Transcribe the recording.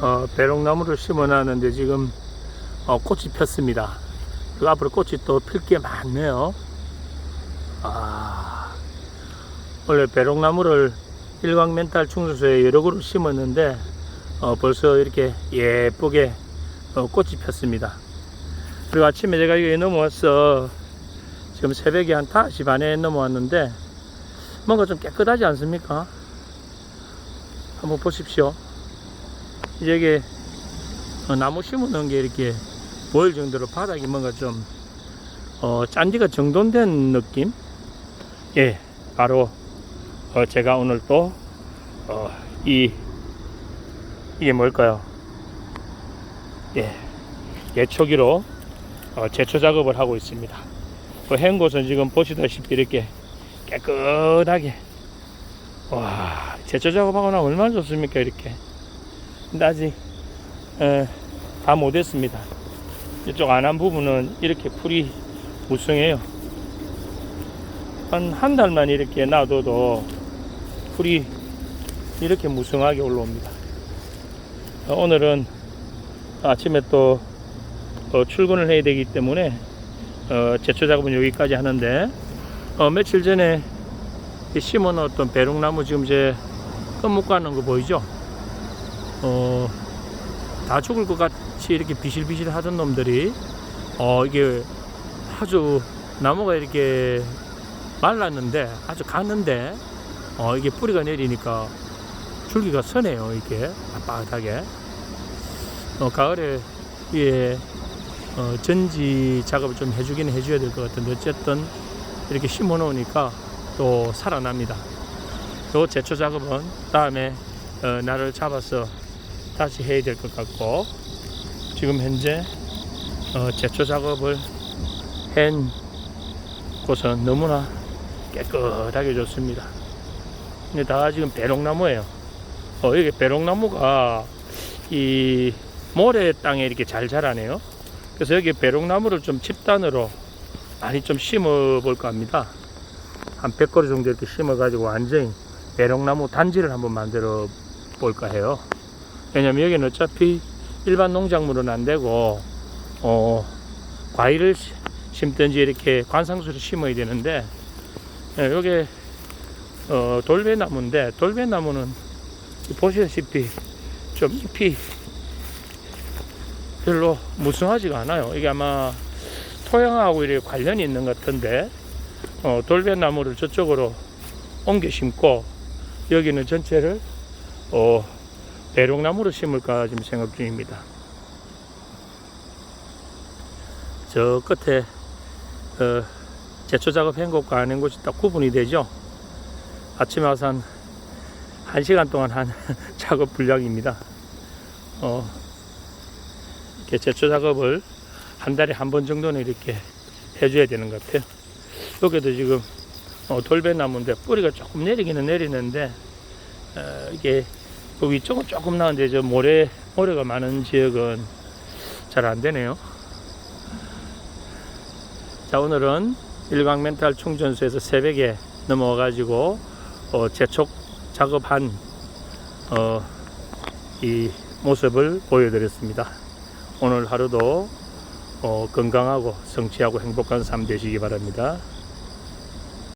어, 배롱나무를 심어놨는데 지금 어, 꽃이 폈습니다. 그 앞으로 꽃이 또 필 게 많네요. 아, 원래 배롱나무를 일광멘탈 충수소에 여러 그루 심었는데 어, 벌써 이렇게 예쁘게 어, 꽃이 폈습니다. 그리고 아침에 제가 여기 넘어왔어. 지금 새벽에 한 5시 반에 넘어왔는데 뭔가 좀 깨끗하지 않습니까? 한번 보십시오. 이제 이게 어, 나무 심어놓은 게 이렇게 보일 정도로 바닥이 뭔가 좀 어, 짠지가 정돈된 느낌? 예, 바로 어, 제가 오늘 또 어, 이 이게 뭘까요? 예, 예초기로 어, 제초 작업을 하고 있습니다. 그 헹곳은 지금 보시다시피 이렇게 깨끗하게 와 제초 작업하고 나면 얼마나 좋습니까 이렇게 근데 아직 에, 다 못했습니다. 이쪽 안한 부분은 이렇게 풀이 무성해요. 한 한 달만 이렇게 놔둬도 풀이 이렇게 무성하게 올라옵니다. 어, 오늘은 아침에 또 어, 출근을 해야 되기 때문에 어, 제초 작업은 여기까지 하는데 어, 며칠 전에 이 심어 놓았던 배롱나무 지금 제껌 가는 거 보이죠? 어, 다 죽을 것 같이 이렇게 비실비실 하던 놈들이 어, 이게 아주 나무가 이렇게 말랐는데 아주 가는데 어, 이게 뿌리가 내리니까 줄기가 서네요 이게 빳빳하게 어, 가을에 위에 어, 전지 작업을 좀 해주긴 해줘야 될 것 같은데 어쨌든 이렇게 심어 놓으니까 또 살아납니다. 요 제초 작업은 다음에 어, 날을 잡아서 다시 해야 될 것 같고 지금 현재 어, 제초 작업을 한 곳은 너무나 깨끗하게 좋습니다. 근데 다 지금 배롱나무예요. 어, 여기 배롱나무가 이 모래 땅에 이렇게 잘 자라네요. 그래서 여기 배롱나무를 좀 집단으로 많이 좀 심어 볼까 합니다. 한 100그루 정도 이렇게 심어 가지고 완전히 배롱나무 단지를 한번 만들어 볼까 해요. 왜냐면 여기는 어차피 일반 농작물은 안 되고 어 과일을 시- 심든지 이렇게 관상수를 심어야 되는데 예, 여기 어 돌배나무인데 돌배나무는 보시다시피 좀 잎이 별로 무성하지가 않아요. 이게 아마 토양하고 이렇게 관련이 있는 것 같은데 어, 돌배나무를 저쪽으로 옮겨 심고 여기는 전체를 어, 배롱나무로 심을까 지금 생각 중입니다. 저 끝에 어, 제초 작업 한 곳과 안 한 곳이 딱 구분이 되죠. 아침에 와서 한 1시간 동안 한 작업 분량입니다. 어, 이렇게 제초 작업을 한 달에 한 번 정도는 이렇게 해줘야 되는 것 같아요. 여기도 지금 어, 돌배나무인데 뿌리가 조금 내리기는 내리는데 어, 이게 그 위쪽은 조금 나은데 저 모래 모래가 많은 지역은 잘 안 되네요. 자 오늘은 일광 멘탈 충전소에서 새벽에 넘어와 가지고 어, 재촉 작업한 어, 이 모습을 보여드렸습니다. 오늘 하루도 어, 건강하고 성취하고 행복한 삶 되시기 바랍니다.